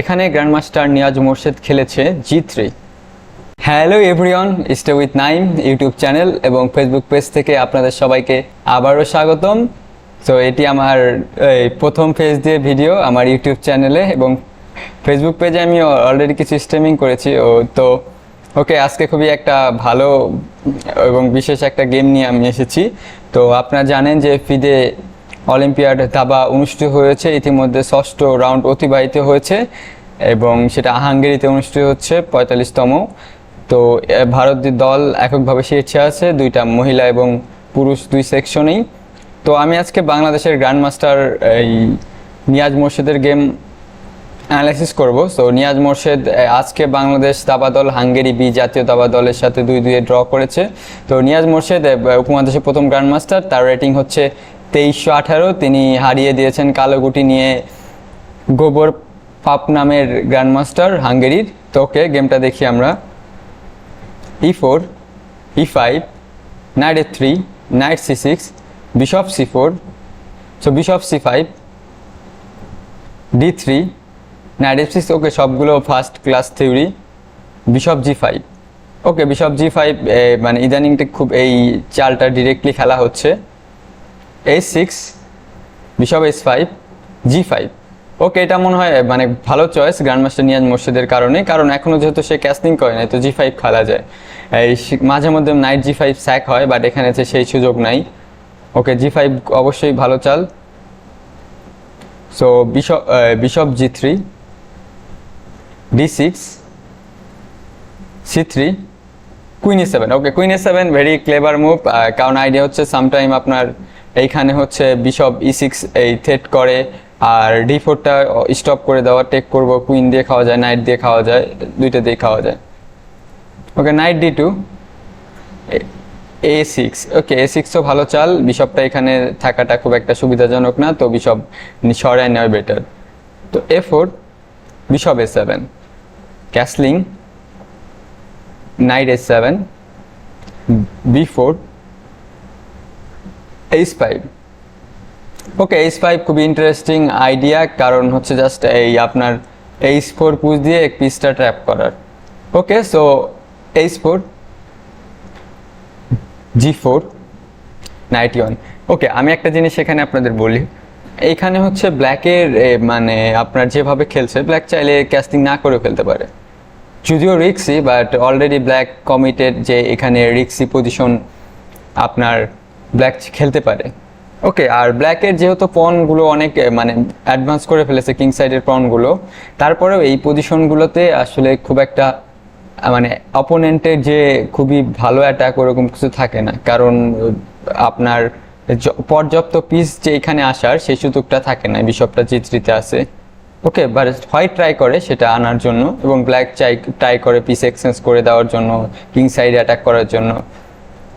এখানে গ্র্যান্ডমাস্টার নিয়াজ মোর্শেদ খেলেছে G three hello everyone stay with Naim YouTube channel এবং Facebook page থেকে আপনাদের সবাইকে আবারও স্বাগতম। তো এটি আমার এই, প্রথম ফেজ দিয়ে ভিডিও আমার ইউটিউব চ্যানেলে এবং ফেসবুক পেজে আমি অলরেডি কিছু স্ট্রিমিং করেছি। ও তো ওকে আজকে খুবই একটা ভালো এবং বিশেষ একটা গেম নিয়ে আমি এসেছি। তো আপনারা জানেন যে ফিদে অলিম্পিয়াড দাবা অনুষ্ঠিত হয়েছে। ইতিমধ্যে ষষ্ঠ রাউন্ড অতিবাহিত হয়েছে এবং সেটা হাঙ্গেরিতে অনুষ্ঠিত হচ্ছে পঁয়তাল্লিশতম। তো এ, ভারতের দল এককভাবে শীর্ষে আছে দুইটা মহিলা এবং পুরুষ দুই সেকশনেই। তো আমি আজকে বাংলাদেশের গ্র্যান্ড মাস্টার এই নিয়াজ মোর্শেদের গেম অ্যানালাইসিস করব। সো নিয়াজ মোর্শেদ আজকে বাংলাদেশ দাবা দল হাঙ্গেরি বি জাতীয় দাবা দলের সাথে দুই দুয়ে ড্র করেছে। তো নিয়াজ মোর্শেদ উপমহাদেশের প্রথম গ্র্যান্ড মাস্টার তার রেটিং হচ্ছে তেইশশো আঠারো তিনি হারিয়ে দিয়েছেন কালো গুটি নিয়ে গোবর পাপ নামের গ্র্যান্ডমাস্টার হাঙ্গেরির। তো ওকে, গেমটা দেখি আমরা। E four E five knight A three knight C six bishop C four so bishop C five D three knight F six okay সবগুলো first class theory bishop G five okay bishop G five মানে ইদানিংটা খুব এই চালটা directly খেলা হচ্ছে। H six bishop S five G five okay এটা মনে হয় মানে ভালো চয়েস গ্র্যান্ডমাস্টার নিয়াজ মোর্শেদের কারণে, কারণ এখনও যেহেতু সে ক্যাস্টিং করে নাই, তো জি ফাইভ খেলা যায়। এই মাঝে মধ্যে নাইট জি ফাইভ স্যাক হয় বাট এখানে সেই সুযোগ নাই। ওকে জি ফাইভ অবশ্যই ভালো চাল। So bishop bishop G three D six C three queen A seven okay queen A seven very clever move কারণ আইডিয়া হচ্ছে সামটাইম আপনার এইখানে হচ্ছে বিশপ ই সিক্স এই থ্রেট করে, আর ডি ফোরটা স্টপ করে দেওয়া টেক করব কুইন দিয়ে খাওয়া যায় নাইট দিয়ে খাওয়া যায়, দুইটা দিয়ে খাওয়া যায়। Okay knight D two A six okay A সিক্সও ভালো চাল বিশপটা এখানে থাকাটা খুব একটা সুবিধাজনক না, তো বিশপ সরাই নেওয়া বেটার তো A four bishop A seven castling knight S seven B four H five okay H five খুবই ইন্টারেস্টিং আইডিয়া কারণ হচ্ছে জাস্ট এই আপনার এইচ ফোর পুজ দিয়ে এক পিসটা ট্র্যাপ করার। Okay so H four G four ninety one okay আমি একটা জিনিস এখানে আপনাদের বলি। এইখানে হচ্ছে ব্ল্যাকের মানে আপনার যেভাবে খেলছে ব্ল্যাক চাইলে ক্যাস্টিং না করে ফেলতে পারে। যদিও রিক্সি বাট অলরেডি ব্ল্যাক কমিটেড যে এখানে রিক্সি পজিশন আপনার ব্ল্যাক খেলতে পারে। ওকে আর ব্ল্যাকের যেহেতু পনগুলো অনেক মানে অ্যাডভান্স করে ফেলেছে কিং সাইডের পনগুলো তারপরেও এই পজিশনগুলোতে আসলে খুব একটা মানে অপোনেন্টের যে খুবই ভালো অ্যাটাক ওরকম কিছু থাকে না। কারণ আপনার পর্যাপ্ত পিস যে এখানে আসার সেই সুযোগটা থাকে না বিশপটা চিত্রিতে আছে। ওকে বাট হোয়াইট ট্রাই করে সেটা আনার জন্য এবং ব্ল্যাক চাই ট্রাই করে পিস এক্সচেঞ্জ করে দেওয়ার জন্য কিং সাইড অ্যাটাক করার জন্য।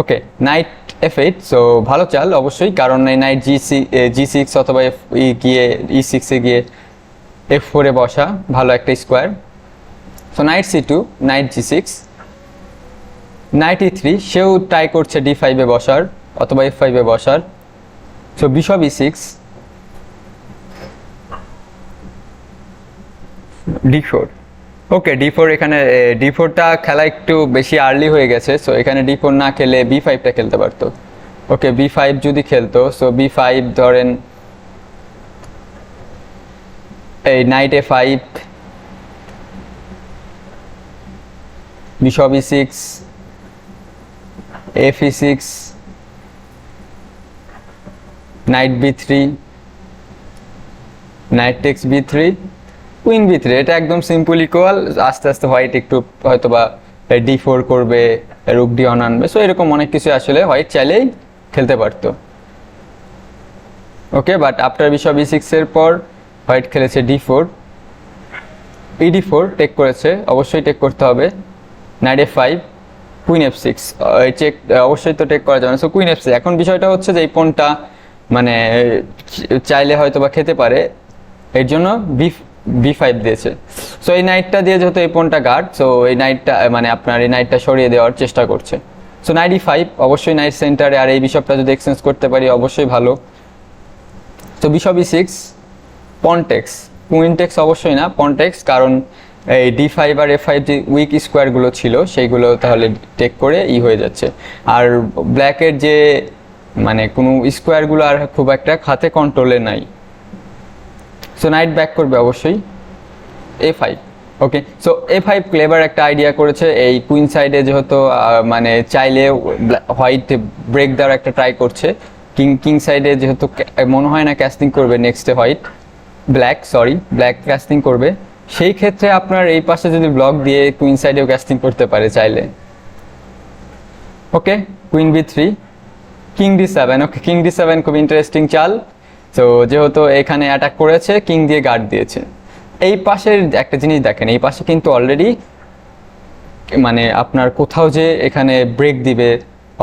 Okay knight F eight so ভালো চাল অবশ্যই, কারণ এই knight G C G six অথবা এফ ই গিয়ে ই সিক্সে গিয়ে এফ ফোরে বসা, ভালো একটা square so knight C two knight G six knight E three সেও ট্রাই করছে ডি ফাইভে বসার অথবা এফ ফাইভে বসার। So bishop E six D four okay D four এখানে ডি ফোরটা খেলা একটু বেশি আর্লি হয়ে গেছে সো এখানে ডি ফোর না খেলে বি ফাইভটা খেলতে পারতো। ওকে বি ফাইভ যদি খেলতো সো বি ফাইভ ধরেন, এই knight A five bishop E six F E six knight B three knight takes B three queen B three এটা একদম সিম্পল ইকুয়াল আস্তে আস্তে হোয়াইট একটু হয়তো বা ডি ফোর করবে রুক ডি অন আনবে সো এরকম অনেক কিছু আসলে হোয়াইট চাইলেই খেলতে পারতো। Okay but after bishop B সিক্সের পর হোয়াইট খেলেছে D four E D four take করেছে, অবশ্যই টেক করতে হবে knight F five queen F six check অবশ্যই তো টেক করা যাবে সো কুইন এফ সিক্স এখন বিষয়টা হচ্ছে যে এই পনটা মানে চাইলে হয়তো বা খেতে পারে, এর জন্য বি বি ফাইভ দিয়েছে। সো এই নাইটটা দিয়ে যেহেতু এই পনটা গার্ড সো এই নাইটটা মানে আপনার এই নাইটটা সরিয়ে দেওয়ার চেষ্টা করছে। সো নাইট ফাইভ অবশ্যই নাইট সেন্টারে আর এই বিশপটা যদি এক্সচেঞ্জ করতে পারি, অবশ্যই ভালো। তো বিশপ ই সিক্স পনটেক্স কুইনটেক্স অবশ্যই না পনটেক্স কারণ এই ডি ফাইভ আর এফ ফাইভ যে উইক স্কোয়ারগুলো ছিল, সেইগুলো তাহলে টেক করে ই হয়ে যাচ্ছে। আর ব্ল্যাকের যে মানে কোনো স্কোয়ারগুলো আর খুব একটা খাতে কন্ট্রোলে নাই। সো নাইট ব্যাক করবে অবশ্যই A five okay so A five clever একটা আইডিয়া করেছে। এই কুইন সাইডে যেহেতু মানে চাইলে হোয়াইট ব্রেক দেওয়ার একটা ট্রাই করছে। কিং কিং সাইডে যেহেতু মনে হয় না ক্যাস্টিং করবে নেক্সটে white black sorry black castling করবে। সেই ক্ষেত্রে আপনার এই পাশে যদি ব্লক দিয়ে কুইন সাইডেও ক্যাস্টিং করতে পারে চাইলে। Okay queen B three king D seven okay king D seven খুব ইন্টারেস্টিং চাল। তো যেহেতু এখানে অ্যাটাক করেছে কিং দিয়ে গার্ড দিয়েছে। এই পাশের একটা জিনিস দেখেন, এই পাশে কিন্তু অলরেডি মানে আপনার কোথাও যে এখানে ব্রেক দিবে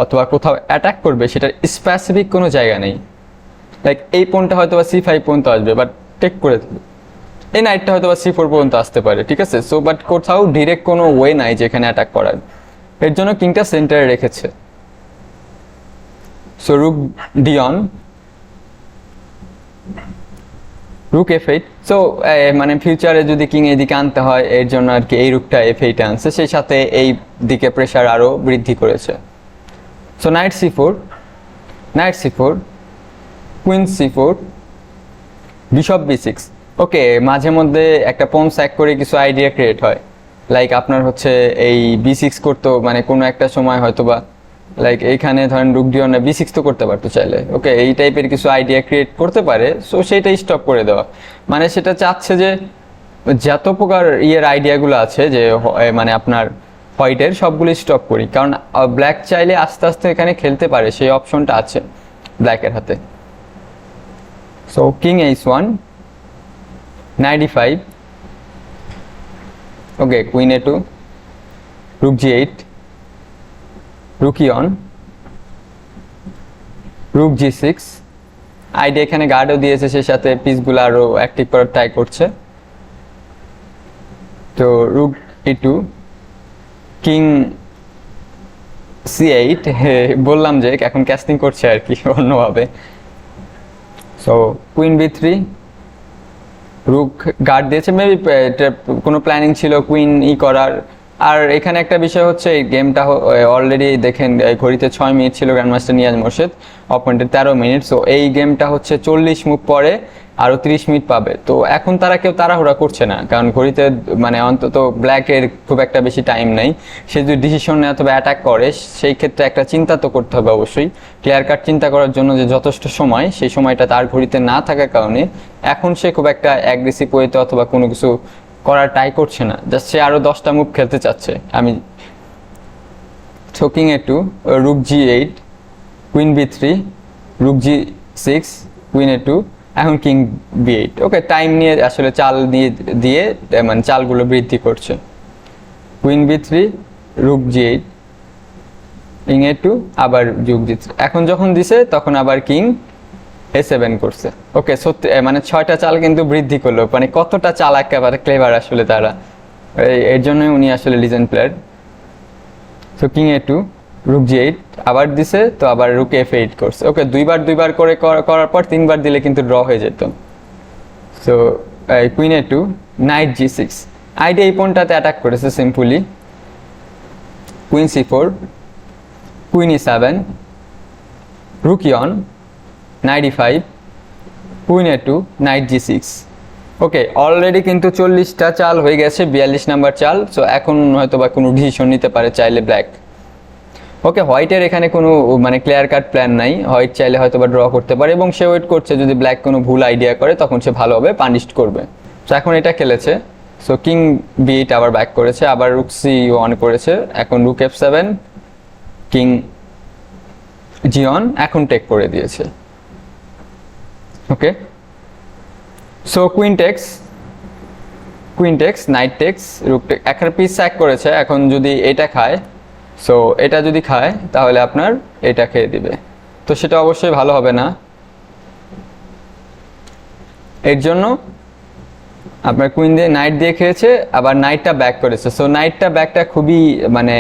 অথবা কোথাও অ্যাটাক করবে, সেটার স্পেসিফিক কোনো জায়গা নেই। লাইক এই পোনটা হয়তো বা সি ফাইভ পর্যন্ত আসবে বাট টেক করে দেবে। এই নাইটটা হয়তো বা সি ফোর পর্যন্ত আসতে পারে, ঠিক আছে? সো বাট কোথাও ডিরেক্ট কোনো ওয়ে নাই যেখানে অ্যাটাক করার। এর জন্য কিংটা সেন্টারে রেখেছে। So rook D one rook F eight so মানে ফিউচারে যদি কিং এদিকে আনতে হয়, এর জন্য আর কি এই রুকটা এফ এইটে আনছে, সেই সাথে এই দিকে প্রেশার আরও বৃদ্ধি করেছে। So knight C four knight C four queen C four bishop B six okay মাঝে মধ্যে একটা পম স্যাক করে কিছু আইডিয়া ক্রিয়েট হয়। লাইক আপনার হচ্ছে এই বি সিক্স করতো মানে কোনো একটা সময় হয়তো বা লাইক এইখানে ধরেন রুক রুকডিওনা বি সিক্স তো করতে পারতো চাইলে। ওকে এই টাইপের কিছু আইডিয়া ক্রিয়েট করতে পারে সো সেইটাই স্টপ করে দেওয়া। মানে সেটা চাচ্ছে যে যত প্রকার ইয়ের আইডিয়াগুলো আছে যে মানে আপনার হোয়াইটের সবগুলো স্টপ করি। কারণ ব্ল্যাক চাইলে আস্তে আস্তে এখানে খেলতে পারে সেই অপশনটা আছে ব্ল্যাকের হাতে। So king h1, knight e5. Okay, queen a2, rook g8, rook e on, rook g6. Idea এখানে গার্ডও দিয়েছে সেই সাথে পিসগুলো আরও অ্যাক্টিভ করার ট্রাই করছে। তো rook E two king C eight বললাম যে এখন ক্যাস্টিং করছে আর কি অন্যভাবে। So queen B three rook guard দিয়েছে। মেবি কোনো প্ল্যানিং ছিল কুইন ই করার। আর এখানে একটা বিষয় হচ্ছে, এই গেমটা অলরেডি দেখেন ঘড়িতে ছয় মিনিট ছিল গ্র্যান্ডমাস্টার নিয়াজ মোর্শেদ অপয়েন্টের তেরো মিনিট সো এই গেমটা হচ্ছে চল্লিশ মুখ পরে আরও তিরিশ মিনিট পাবে। তো এখন তারা কেউ তাড়াহুড়া করছে না, কারণ ঘড়িতে মানে অন্তত ব্ল্যাকের খুব একটা বেশি টাইম নেই। সে যদি ডিসিশন নেয় অথবা অ্যাটাক করে, সেই ক্ষেত্রে একটা চিন্তা তো করতে হবে অবশ্যই। ক্লিয়ার কাট চিন্তা করার জন্য যে যথেষ্ট সময়, সেই সময়টা তার ঘড়িতে না থাকার কারণে এখন সে খুব একটা অ্যাগ্রেসিভ ওয়েতে অথবা কোনো কিছু করার ট্রাই করছে না। জাস্ট সে আরও দশটা মুভ খেলতে চাচ্ছে। আমি ছোকিং A two rook G eight queen B three rook G six queen A two এখন king B eight okay time নিয়ে আসলে চাল দিয়ে দিয়ে মানে চালগুলো বৃদ্ধি করছে। Queen B three rook G eight king A two আবার যুগ দিচ্ছে এখন যখন দিছে, তখন আবার কিং এ সেভেন করছে। ওকে সত্যি মানে ছয়টা চাল কিন্তু বৃদ্ধি করল। মানে কতটা চাল একেবারে ক্লেভার আসলে তারা। এর জন্যই উনি আসলে legend player so king A two rook G eight আবার দিছে, তো আবার রুক এফ এইট করছে। ওকে দুইবার দুইবার করে করার পর তিনবার দিলে কিন্তু ড্র হয়ে যেত। So queen A two knight G six idea এই পয়েন্টটাতে অ্যাটাক করেছে simply queen C four queen E seven rook on knight E five queen A two knight G six. Okay already কিন্তু চল্লিশটা চাল হয়ে গেছে, বিয়াল্লিশ নাম্বার চাল সো এখন হয়তো বা কোনো ডিসিশন নিতে পারে চাইলে ব্ল্যাক ওকে হোয়াইটের এখানে কোনো মানে ক্লিয়ার কাট প্ল্যান নাই হোয়াইট চাইলে হয়তো বা ড্র করতে পারে, এবং সে ওয়েট করছে, যদি ব্ল্যাক কোনো ভুল আইডিয়া করে, তখন সে ভালোভাবে পানিশড করবে। তো এখন এটা খেলেছে সো কিং বিট আবার ব্যাক করেছে, আবার রুক সি ওয়ান করেছে, এখন rook F seven king G one এখন টেক করে দিয়েছে। Okay so queen takes queen takes knight takes rook takes piece sac করেছে, এখন যদি এটা খায় সো এটা যদি খায়, তাহলে আপনার এটা খেয়ে দিবে। তো সেটা অবশ্যই ভালো হবে না। এর জন্য আপনার কুইন দিয়ে নাইট দিয়ে খেয়েছে, আবার নাইটটা ব্যাক করেছে। সো নাইটটা ব্যাকটা খুবই মানে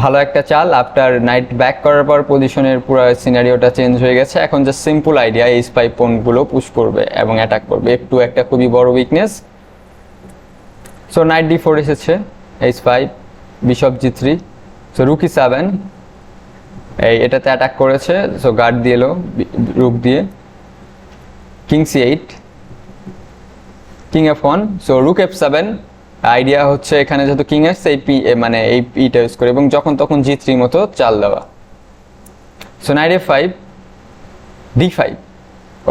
ভালো একটা চাল আফটার নাইট ব্যাক করার পর পজিশনের পুরো সিনারিওটা চেঞ্জ হয়ে গেছে। এখন জাস্ট সিম্পল আইডিয়া এই স্পাই পয়েন্টগুলো পুশ করবে এবং অ্যাটাক করবে। একটু একটা খুবই বড় weakness so knight D four এসেছে H five bishop G three so rook E seven এই এটাতে অ্যাটাক করেছে সো গার্ড দিয়ে এলো রুক দিয়ে। King C eight king F one so rook F seven idea হচ্ছে এখানে যেহেতু কিং এসছে এই পি মানে এই পিটা ইউজ করে এবং যখন তখন জি থ্রি মতো চাল দেওয়া। So knight F five D five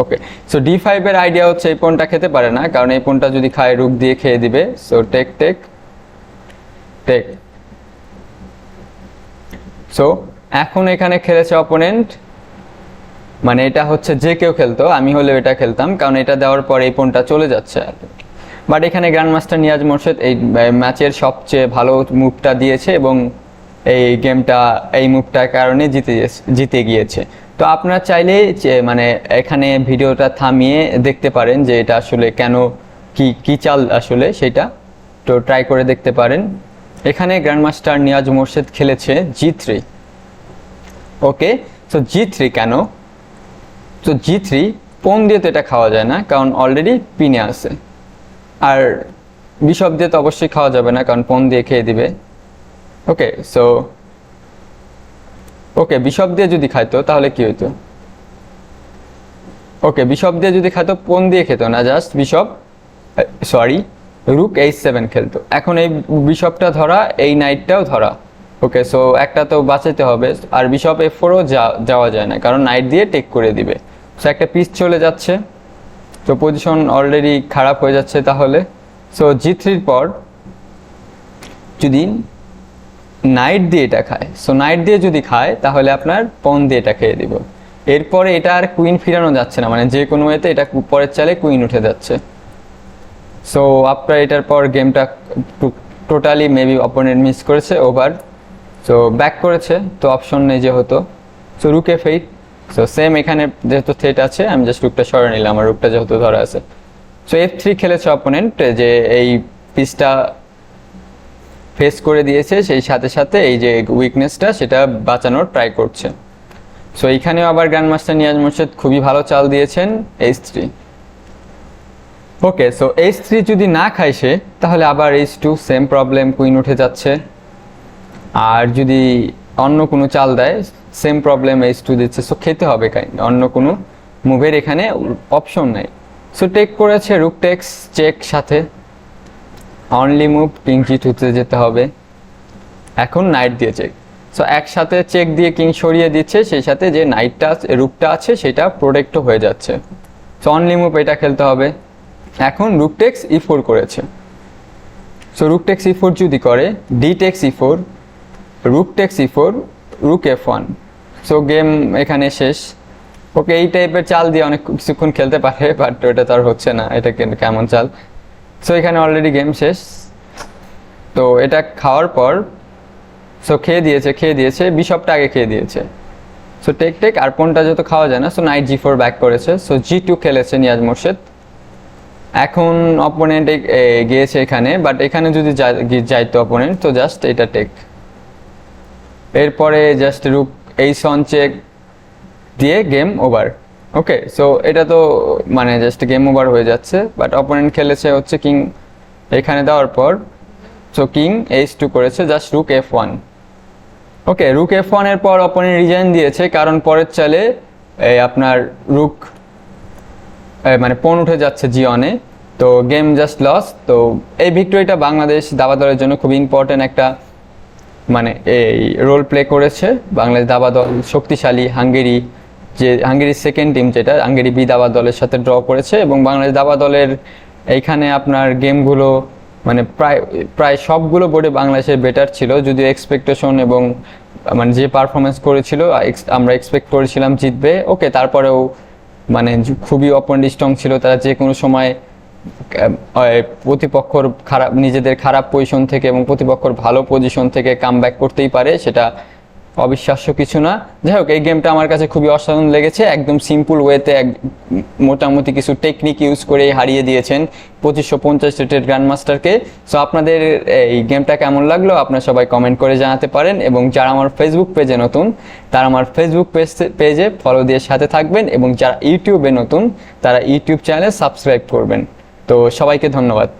okay so D ফাইভের আইডিয়া হচ্ছে এই পনটা খেতে পারে না, কারণ এই পনটা যদি খায় রুক দিয়ে খেয়ে দিবে। So take take take so এখন এখানে খেলেছে অপোনেন্ট মানে এটা হচ্ছে যে কেউ খেলতো, আমি হলেও এটা খেলতাম, কারণ এটা দেওয়ার পর এই পনটা চলে যাচ্ছে বাট এখানে গ্র্যান্ড মাস্টার নিয়াজ মোর্শেদ এই ম্যাচের সবচেয়ে ভালো মুভটা দিয়েছে এবং এই গেমটা এই মুভটার কারণে জিতে জিতে গিয়েছে। তো আপনারা চাইলে মানে এখানে ভিডিওটা থামিয়ে দেখতে পারেন যে এটা আসলে কেন, কি কি চাল আসলে সেটা। তো ট্রাই করে দেখতে পারেন। এখানে গ্র্যান্ড মাস্টার নিয়াজ মোর্শেদ খেলেছে জি থ্রি ওকে তো জি থ্রি কেন? তো জি থ্রি পোন দিয়ে তো এটা খাওয়া যায় না, কারণ অলরেডি পিনে আছে। আর বিশপ দিয়ে তো অবশ্যই খাওয়া যাবে না, কারণ পোন দিয়ে খেয়ে দিবে। ওকে সো ওকে বিশপ দিয়ে যদি খাইতো, তাহলে কি হইতো? ওকে বিশপ দিয়ে যদি খাইতো পোন দিয়ে খেত না just bishop sorry rook H seven খেলতো। এখন এই বিশপটা ধরা, এই নাইটটাও ধরা। ওকে সো একটা তো বাঁচাতে হবে, আর বিশপ এফ ফোরও যাওয়া যায় না, কারণ নাইট দিয়ে টেক করে দিবে। সো একটা পিস চলে যাচ্ছে। তো পজিশন অলরেডি খারাপ হয়ে যাচ্ছে তাহলে। সো জি থ্রির পর যদি নাইট দিয়ে এটা খায় সো নাইট দিয়ে যদি খায়, তাহলে আপনার পন দিয়ে এটা খেয়ে দিব। এরপরে এটা আর কুইন ফিরানো যাচ্ছে না মানে যে কোনো ওয়েতে এটা পরের চালে কুইন উঠে যাচ্ছে। সো আপনার এটার পর গেমটা টোটালি মেবি অপোনেন্ট মিস করেছে ওভার সো ব্যাক করেছে, তো অপশন নেই যে হতো সো রুকে ফেইট সো সেম এখানে যেহেতু থ্রেট আছে, আমি জাস্ট রুকটা সরে নিলাম আমার রুকটা যেহেতু ধরা আছে। সো এফ থ্রি খেলেছে অপোনেন্ট যে এই পিসটা ফেস করে দিয়েছে, সেই সাথে সাথে এই যে উইকনেসটা সেটা বাঁচানোর ট্রাই করছে। সো এইখানেও আবার গ্র্যান্ড মাস্টার নিয়াজ মোর্শেদ খুবই ভালো চাল দিয়েছেন H three okay so H three যদি না খায় সে, তাহলে আবার H two same problem queen উঠে যাচ্ছে। আর যদি অন্য কোনো চাল দেয় সেম প্রবলেম এইচ টু দিচ্ছে সো খেতে হবে কাইন্ড অন্য কোনো মুভের এখানে অপশন নাই। সো টেক করেছে রুক টেক্স চেক সাথে। অনলি মুভ কিং জি টুতে যেতে হবে। এখন নাইট দিয়ে চেক সো একসাথে চেক দিয়ে কিং সরিয়ে দিচ্ছে, সেই সাথে যে নাইটটা রুকটা আছে, সেটা প্রোটেক্টও হয়ে যাচ্ছে। সো অনলি মুভ এটা খেলতে হবে। এখন রুক টেক্স ই ফোর করেছে। So rook takes E four যদি করে D takes E four rook takes E four rook F one so game এখানে শেষ। ওকে, এই টাইপের চাল দিয়ে অনেক কিছুক্ষণ খেলতে পারে বাট ওটা আর হচ্ছে না। এটা কেমন চাল? সো এখানে অলরেডি গেম শেষ। তো, এটা খাওয়ার পর সো খেয়ে দিয়েছে খেয়ে দিয়েছে বিশপটা আগে খেয়ে দিয়েছে। সো টেক টেক, আর কোনটা যত খাওয়া যায় না so knight G four back করেছে। সো জি টু খেলেছে নিয়াজ মোর্শেদ। এখন অপোনেন্ট গিয়েছে এখানে বাট এখানে যদি যাইতো অপোনেন্ট তো জাস্ট এটা টেক। এরপরে জাস্ট রুক এই সন চেক দিয়ে গেম ওভার ওকে সো এটা তো মানে জাস্ট গেম ওভার হয়ে যাচ্ছে বাট অপোনেন্ট খেলেছে হচ্ছে কিং এখানে দেওয়ার পর। সো কিং এইচ টু করেছে just rook F one okay rook F ওয়ানের পর অপোনেন্ট রিজাইন দিয়েছে, কারণ পরের চালে এই আপনার রুক মানে পন উঠে যাচ্ছে জিওনে তো গেম জাস্ট লস তো এই ভিক্টোরিটা বাংলাদেশ দাবা দলের জন্য খুব ইম্পর্টেন্ট একটা মানে এই রোল প্লে করেছে বাংলাদেশ দাবা দল, শক্তিশালী, হাঙ্গেরি, যে হাঙ্গেরির সেকেন্ড টিম যেটা, হাঙ্গেরি বি দাবা দলের সাথে ড্র করেছে এবং বাংলাদেশ দাবা দলের এইখানে আপনার গেমগুলো মানে প্রায় প্রায় সবগুলো বোর্ডে বাংলাদেশের বেটার ছিল। যদিও এক্সপেকটেশন এবং মানে যে পারফরমেন্স করেছিল আমরা এক্সপেক্ট করেছিলাম জিতবে। ওকে তারপরেও মানে খুবই অপন্ড স্ট্রং ছিল। তারা যে কোনো সময় প্রতিপক্ষর খারাপ, নিজেদের খারাপ পজিশন থেকে এবং প্রতিপক্ষর ভালো পজিশন থেকে কাম করতেই পারে, সেটা অবিশ্বাস্য কিছু না। যাই হোক, এই গেমটা আমার কাছে খুবই অসাধারণ লেগেছে। একদম সিম্পল ওয়েতে এক, মোটামুটি কিছু টেকনিক ইউজ করে হারিয়ে দিয়েছেন পঁচিশশো পঞ্চাশ রেটেড গ্র্যান্ড মাস্টারকে সো আপনাদের এই গেমটা কেমন লাগল, আপনারা সবাই কমেন্ট করে জানাতে পারেন। এবং যারা আমার ফেসবুক পেজে নতুন, তারা আমার ফেসবুক পেজ পেজে ফলো দিয়ে সাথে থাকবেন। এবং যারা ইউটিউবে নতুন, তারা ইউটিউব চ্যানেলে সাবস্ক্রাইব করবেন। তো সবাইকে ধন্যবাদ।